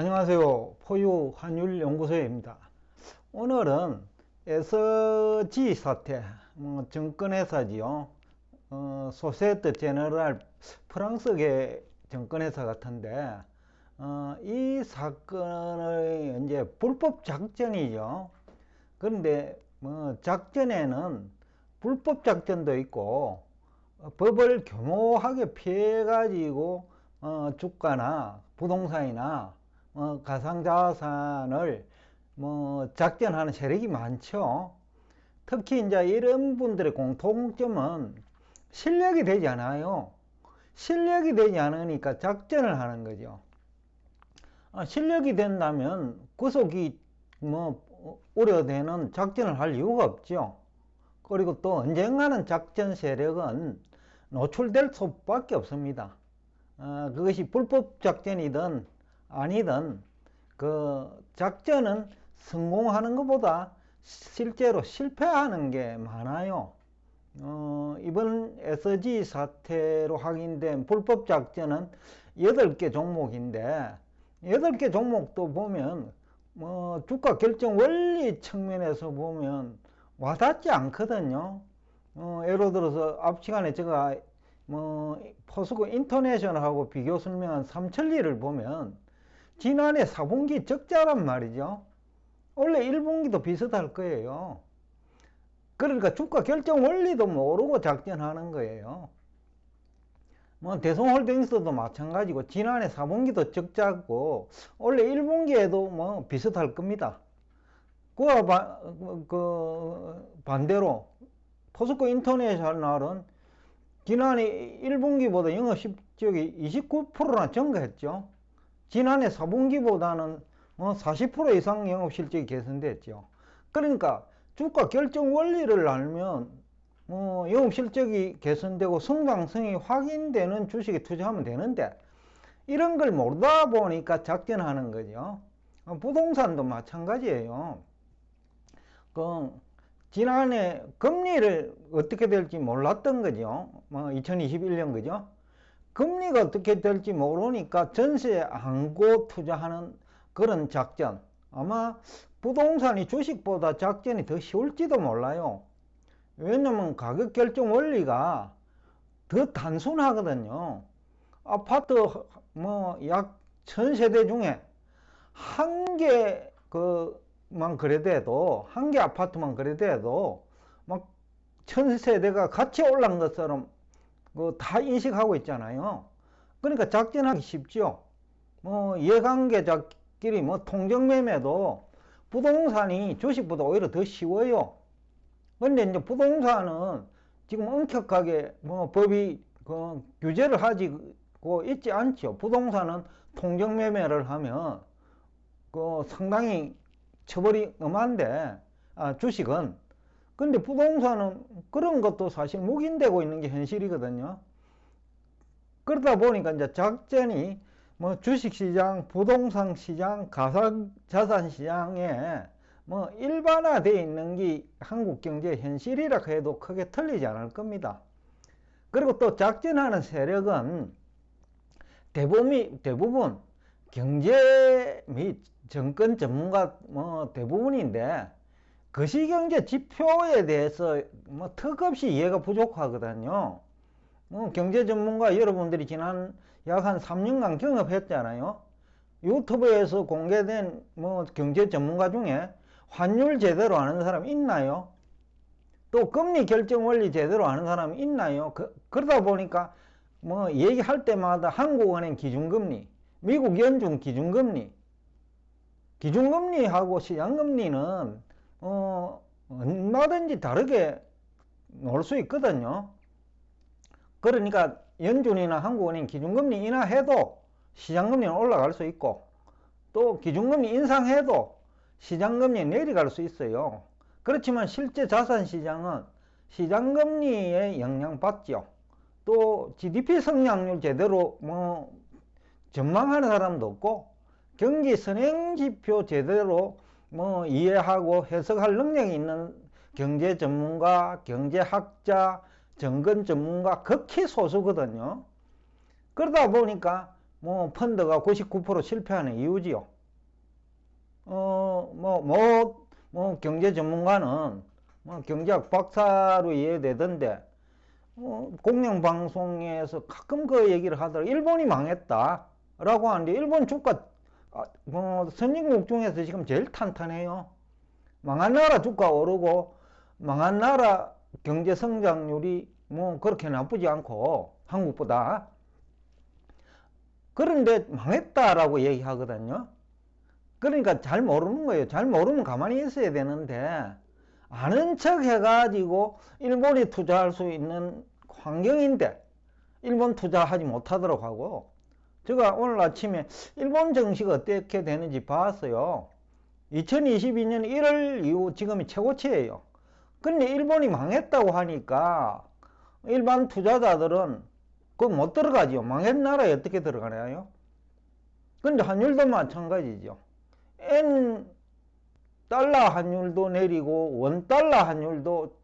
안녕하세요. 포유 환율 연구소입니다. 오늘은 SG 사태, 뭐 증권회사지요. 어, 소세트 제너럴 프랑스계 증권회사 같은데 어, 이 사건의 이제 불법 작전이죠. 그런데 뭐 작전에는 불법 작전도 있고 어, 법을 교모하게 피해 가지고 어, 주가나 부동산이나 어, 가상자산을 뭐 작전하는 세력이 많죠. 특히 이제 이런 분들의 공통점은 실력이 되지 않아요. 실력이 되지 않으니까 작전을 하는 거죠. 아, 실력이 된다면 구속이 뭐 우려되는 작전을 할 이유가 없죠. 그리고 또 언젠가는 작전 세력은 노출될 수밖에 없습니다. 어, 그것이 불법 작전이든 아니든 그 작전은 성공하는 것보다 실제로 실패하는 게 많아요. 어, 이번 SG 사태로 확인된 불법 작전은 8개 종목인데 8개 종목도 보면 뭐 주가 결정 원리 측면에서 보면 와닿지 않거든요. 어, 예를 들어서 앞 시간에 제가 뭐 포스코 인터내셔널하고 비교 설명한 삼천리를 보면 지난해 4분기 적자란 말이죠. 원래 1분기도 비슷할 거예요. 그러니까 주가 결정 원리도 모르고 작전하는 거예요. 뭐 대성홀딩스도 마찬가지고 지난해 4분기도 적자고 원래 1분기에도 뭐 비슷할 겁니다. 그와 바, 그 반대로 포스코 인터내셔널은 지난해 1분기보다 영업 실적이 29%나 증가했죠. 지난해 4분기보다는 뭐 40% 이상 영업 실적이 개선됐죠. 그러니까 주가 결정 원리를 알면 뭐 영업 실적이 개선되고 성장성이 확인되는 주식에 투자하면 되는데 이런 걸 모르다 보니까 작전하는 거죠. 부동산도 마찬가지예요. 그 지난해 금리를 어떻게 될지 몰랐던 거죠. 뭐 2021년 그죠? 금리가 어떻게 될지 모르니까 전세 안고 투자하는 그런 작전. 아마 부동산이 주식보다 작전이 더 쉬울지도 몰라요. 왜냐면 가격 결정 원리가 더 단순하거든요. 아파트 뭐 약 천세대 중에 한 개 그만 그래도 한 개 아파트만 그래도 막 천세대가 같이 올란 것처럼 그다 인식하고 있잖아요. 그러니까 작전하기 쉽죠. 뭐 이해관계자끼리 뭐 통정매매도 부동산이 주식보다 오히려 더 쉬워요. 근데 이제 부동산은 지금 엄격하게 뭐 법이 그 규제를 하지고 있지 않죠. 부동산은 통정매매를 하면 그 상당히 처벌이 엄한데 아, 주식은 근데 부동산은 그런 것도 사실 묵인되고 있는 게 현실이거든요. 그러다 보니까 이제 작전이 뭐 주식시장, 부동산 시장, 가상자산 시장에 뭐 일반화되어 있는 게 한국 경제 현실이라 해도 크게 틀리지 않을 겁니다. 그리고 또 작전하는 세력은 대부분, 대부분 경제 및 정권 전문가 뭐 대부분인데 거시경제 지표에 대해서 뭐 턱없이 이해가 부족하거든요. 뭐 경제 전문가 여러분들이 지난 약 한 3년간 경험했잖아요. 유튜브에서 공개된 뭐 경제 전문가 중에 환율 제대로 아는 사람 있나요? 또 금리 결정 원리 제대로 아는 사람 있나요? 그, 그러다 보니까 뭐 얘기할 때마다 한국은행 기준금리, 미국 연준 기준금리, 기준금리하고 시장금리는 어, 얼마든지 다르게 놓을 수 있거든요. 그러니까 연준이나 한국은행 기준금리 인하해도 시장금리는 올라갈 수 있고 또 기준금리 인상해도 시장금리 내려갈 수 있어요. 그렇지만 실제 자산시장은 시장금리에 영향받죠. 또 GDP 성장률 제대로 뭐 전망하는 사람도 없고 경기 선행지표 제대로 뭐 이해하고 해석할 능력이 있는 경제 전문가, 경제학자, 정근 전문가 극히 소수거든요. 그러다 보니까 뭐 펀드가 99% 실패하는 이유지요. 어, 뭐, 뭐, 뭐 경제 전문가는 뭐 경제학 박사로 이해되던데 어, 공영방송에서 가끔 그 얘기를 하더라고 일본이 망했다 라고 하는데 일본 주가 아, 뭐 선진국 중에서 지금 제일 탄탄해요. 망한 나라 주가 오르고 망한 나라 경제 성장률이 뭐 그렇게 나쁘지 않고 한국보다 그런데 망했다라고 얘기하거든요. 그러니까 잘 모르는 거예요. 잘 모르면 가만히 있어야 되는데 아는 척 해가지고 일본이 투자할 수 있는 환경인데 일본 투자하지 못하도록 하고 제가 오늘 아침에 일본 정시가 어떻게 되는지 봤어요. 2022년 1월 이후 지금이 최고치예요. 근데 일본이 망했다고 하니까 일반 투자자들은 그거 못 들어가죠. 망한 나라에 어떻게 들어가나요? 근데 환율도 마찬가지죠. N 달러 환율도 내리고 원 달러 환율도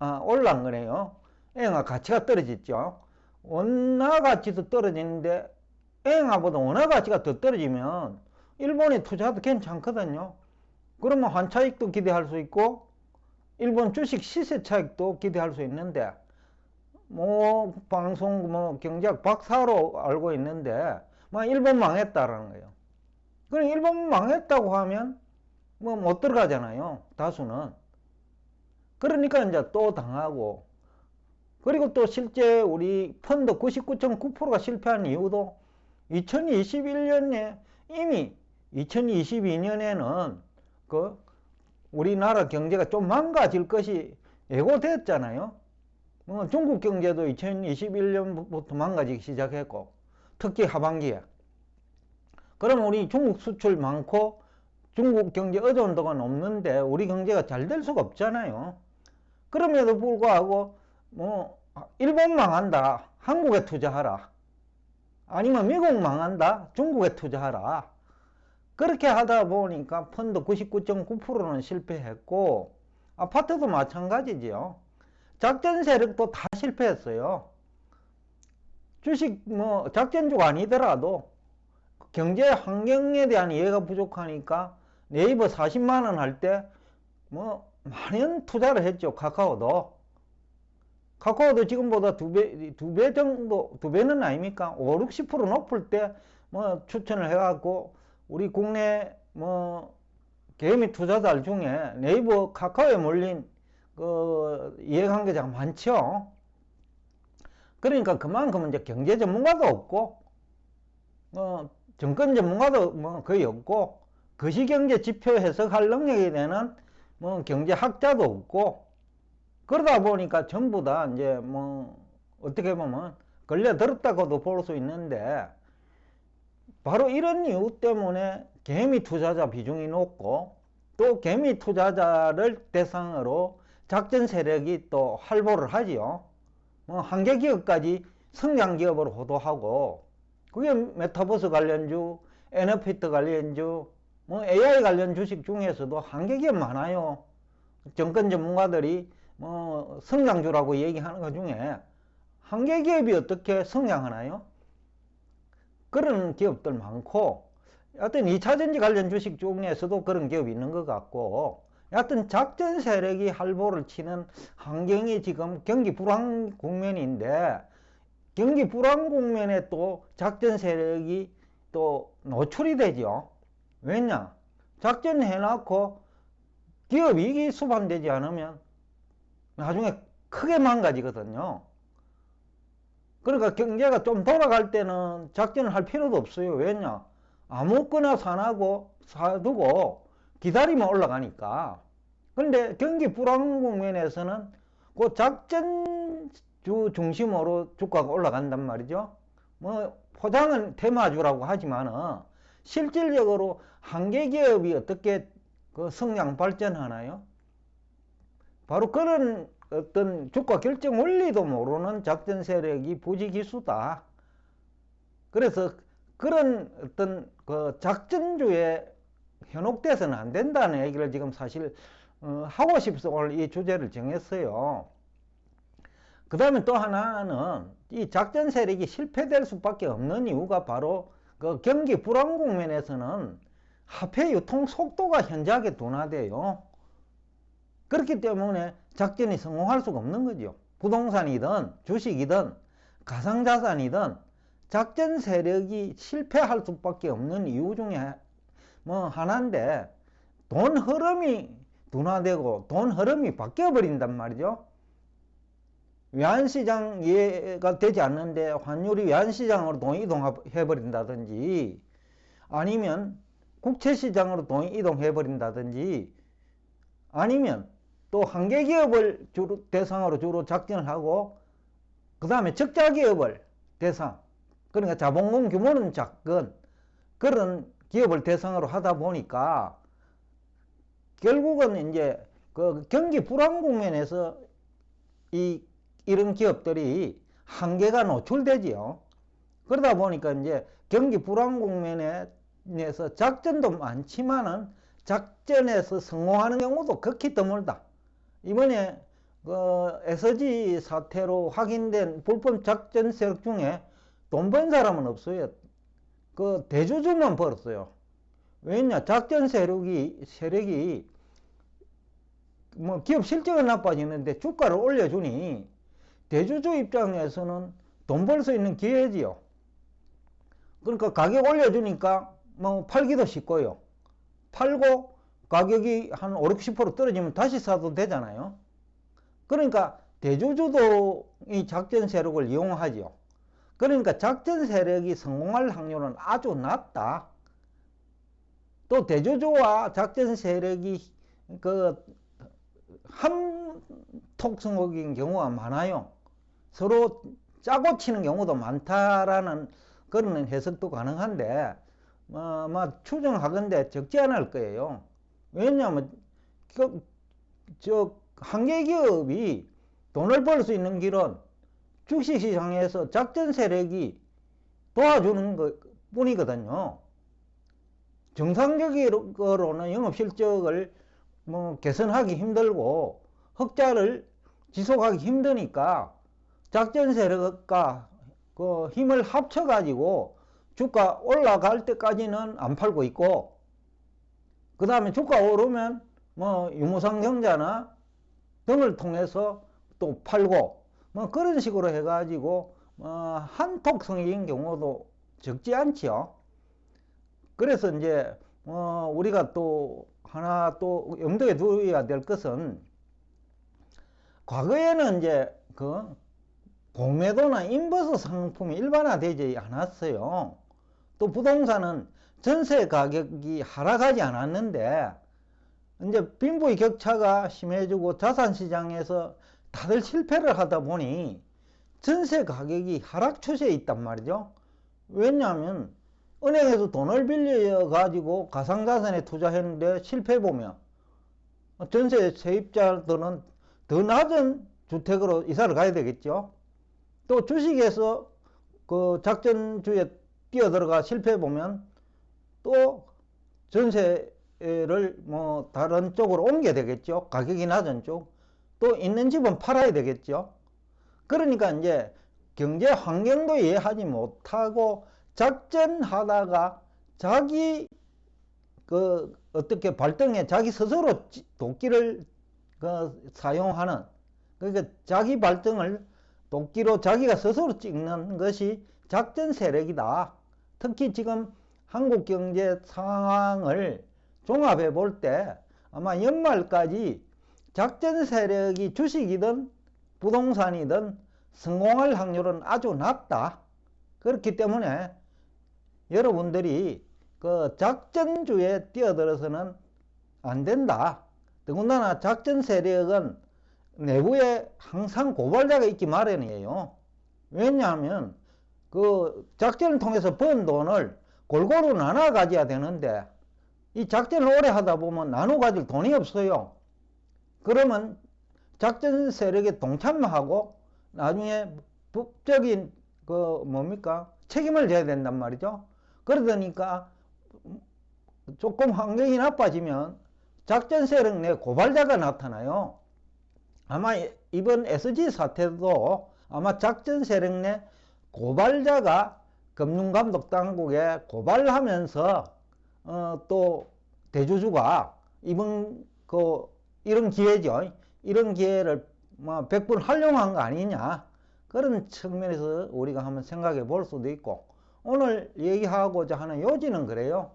아, 올란 거네요. N화 가치가 떨어졌죠. 원화 가치도 떨어지는데 N화보다 원화 가치가 더 떨어지면 일본의 투자도 괜찮거든요. 그러면 환차익도 기대할 수 있고 일본 주식 시세 차익도 기대할 수 있는데 뭐 방송 뭐 경제학 박사로 알고 있는데 뭐 일본 망했다라는 거예요. 그럼 일본 망했다고 하면 뭐 못 들어가잖아요. 다수는. 그러니까 이제 또 당하고 그리고 또 실제 우리 펀드 99.9%가 실패한 이유도 2021년에 이미 2022년에는 그 우리나라 경제가 좀 망가질 것이 예고됐잖아요. 뭐 중국 경제도 2021년부터 망가지기 시작했고 특히 하반기에 그럼 우리 중국 수출 많고 중국 경제 의존도가 높는데 우리 경제가 잘 될 수가 없잖아요. 그럼에도 불구하고 뭐 일본 망한다. 한국에 투자하라. 아니면 미국 망한다. 중국에 투자하라. 그렇게 하다 보니까 펀드 99.9%는 실패했고 아파트도 마찬가지지요. 작전 세력도 다 실패했어요. 주식 뭐 작전주가 아니더라도 경제 환경에 대한 이해가 부족하니까 네이버 40만 원 할 때뭐 많은 투자를 했죠. 카카오도. 카카오도 지금보다 두 배, 두 배 정도, 두 배는 아닙니까? 5, 60% 높을 때 뭐 추천을 해갖고 우리 국내 뭐 개미 투자자 중에 네이버 카카오에 몰린 그 이해관계자가 많죠. 그러니까 그만큼 이제 경제 전문가도 없고, 뭐 정권 전문가도 뭐 거의 없고, 거시경제 지표 해석할 능력이 되는 뭐 경제학자도 없고, 그러다 보니까 전부 다 이제 뭐 어떻게 보면 걸려들었다고도 볼 수 있는데, 바로 이런 이유 때문에 개미 투자자 비중이 높고, 또 개미 투자자를 대상으로 작전 세력이 또 활보를 하지요. 뭐 한계 기업까지 성장 기업으로 호도하고 그게 메타버스 관련주, NFT 관련주, 뭐 AI 관련 주식 중에서도 한계 기업 많아요. 정권 전문가들이 뭐 성장주라고 얘기하는 것 중에 한계 기업이 어떻게 성장하나요? 그런 기업들 많고 여하튼 2차전지 관련 주식 중에서도 그런 기업이 있는 것 같고 여하튼 작전 세력이 할보를 치는 환경이 지금 경기 불황 국면인데 경기 불황 국면에 또 작전 세력이 또 노출이 되죠. 왜냐? 작전 해놓고 기업 이익이 수반되지 않으면 나중에 크게 망가지거든요. 그러니까 경제가 좀 돌아갈 때는 작전을 할 필요도 없어요. 왜냐? 아무거나 사나고 사두고 기다리면 올라가니까. 그런데 경기 불황 국면에서는 그 작전주 중심으로 주가가 올라간단 말이죠. 뭐 포장은 테마주라고 하지만은 실질적으로 한계 기업이 어떻게 그 성장 발전하나요? 바로 그런 어떤 주가 결정 원리도 모르는 작전 세력이 부지기수다. 그래서 그런 어떤 그 작전주에 현혹돼서는 안 된다는 얘기를 지금 사실 어, 하고 싶어서 오늘 이 주제를 정했어요. 그 다음에 또 하나는 이 작전 세력이 실패될 수밖에 없는 이유가 바로 그 경기 불안 국면에서는 화폐 유통 속도가 현저하게 둔화돼요. 그렇기 때문에 작전이 성공할 수가 없는 거죠. 부동산이든 주식이든 가상자산이든 작전 세력이 실패할 수밖에 없는 이유 중에 뭐 하나인데 돈 흐름이 둔화되고 돈 흐름이 바뀌어 버린단 말이죠. 외환시장 이해가 되지 않는데 환율이 외환시장으로 돈이 이동해 버린다든지 아니면 국채시장으로 돈이 이동해 버린다든지 아니면 또 한계 기업을 주로 대상으로 주로 작전을 하고 그 다음에 적자 기업을 대상 그러니까 자본금 규모는 작은 그런 기업을 대상으로 하다 보니까 결국은 이제 그 경기 불안 국면에서 이 이런 기업들이 한계가 노출되지요. 그러다 보니까 이제 경기 불안 국면에서 작전도 많지만은 작전에서 성공하는 경우도 극히 드물다. 이번에 그 SG 사태로 확인된 불법 작전 세력 중에 돈 번 사람은 없어요. 그 대주주만 벌었어요. 왜냐 작전 세력이 세력이 뭐 기업 실적은 나빠지는데 주가를 올려주니 대주주 입장에서는 돈 벌 수 있는 기회지요. 그러니까 가격 올려주니까 뭐 팔기도 쉽고요. 팔고 가격이 한 5, 60% 떨어지면 다시 사도 되잖아요. 그러니까 대주주도 이 작전 세력을 이용하죠. 그러니까 작전 세력이 성공할 확률은 아주 낮다. 또 대주주와 작전 세력이 그 한톡성옥인 경우가 많아요. 서로 짜고 치는 경우도 많다라는 그런 해석도 가능한데 어, 뭐 추정하건대 적지 않을 거예요. 왜냐하면 그, 저 한계 기업이 돈을 벌 수 있는 길은 주식시장에서 작전 세력이 도와주는 것 뿐이거든요. 정상적으로는 영업 실적을 뭐 개선하기 힘들고 흑자를 지속하기 힘드니까 작전 세력과 그 힘을 합쳐 가지고 주가 올라갈 때까지는 안 팔고 있고 그 다음에 주가 오르면 뭐 유무상 경자나 등을 통해서 또 팔고 뭐 그런 식으로 해가지고 어 한톡성인 경우도 적지 않지요. 그래서 이제 어 우리가 또 하나 또 염두에 두어야 될 것은 과거에는 이제 그 공매도나 인버스 상품이 일반화되지 않았어요. 또 부동산은 전세 가격이 하락하지 않았는데 이제 빈부의 격차가 심해지고 자산 시장에서 다들 실패를 하다 보니 전세 가격이 하락 추세에 있단 말이죠. 왜냐하면 은행에서 돈을 빌려 가지고 가상자산에 투자했는데 실패 보면 전세 세입자들은 더 낮은 주택으로 이사를 가야 되겠죠. 또 주식에서 그 작전주에 뛰어들어가 실패 보면 또 전세를 뭐 다른 쪽으로 옮겨야 되겠죠. 가격이 낮은 쪽. 또 있는 집은 팔아야 되겠죠. 그러니까 이제 경제 환경도 이해하지 못하고 작전하다가 자기 그 어떻게 발등에 자기 스스로 도끼를 그 사용하는 그러니까 자기 발등을 도끼로 자기가 스스로 찍는 것이 작전 세력이다. 특히 지금 한국 경제 상황을 종합해 볼 때 아마 연말까지 작전 세력이 주식이든 부동산이든 성공할 확률은 아주 낮다. 그렇기 때문에 여러분들이 그 작전주에 뛰어들어서는 안 된다. 더군다나 작전 세력은 내부에 항상 고발자가 있기 마련이에요. 왜냐하면 그 작전을 통해서 번 돈을 골고루 나눠 가져야 되는데 이 작전을 오래 하다 보면 나눠 가질 돈이 없어요. 그러면 작전 세력에 동참하고 나중에 법적인 그 뭡니까 책임을 져야 된단 말이죠. 그러다니까 조금 환경이 나빠지면 작전 세력 내 고발자가 나타나요. 아마 이번 SG 사태도 아마 작전 세력 내 고발자가 금융감독 당국에 고발하면서 어, 또 대주주가 이번 그 이런 기회죠. 이런 기회를 뭐 100분 활용한 거 아니냐. 그런 측면에서 우리가 한번 생각해 볼 수도 있고 오늘 얘기하고자 하는 요지는 그래요.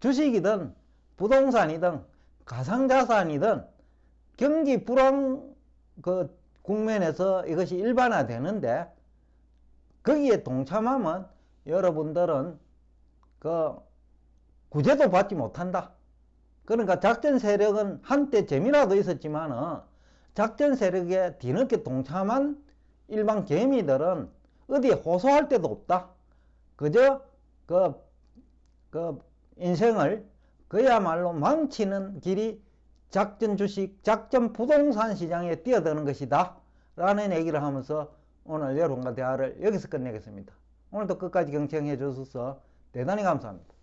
주식이든 부동산이든 가상자산이든 경기 불황 그 국면에서 이것이 일반화되는데 거기에 동참하면 여러분들은 그 구제도 받지 못한다. 그러니까 작전 세력은 한때 재미라도 있었지만은 작전 세력에 뒤늦게 동참한 일반 개미들은 어디에 호소할 데도 없다. 그저 그, 그 인생을 그야말로 망치는 길이 작전 주식, 작전 부동산 시장에 뛰어드는 것이다. 라는 얘기를 하면서 오늘 여러분과 대화를 여기서 끝내겠습니다. 오늘도 끝까지 경청해 주셔서 대단히 감사합니다.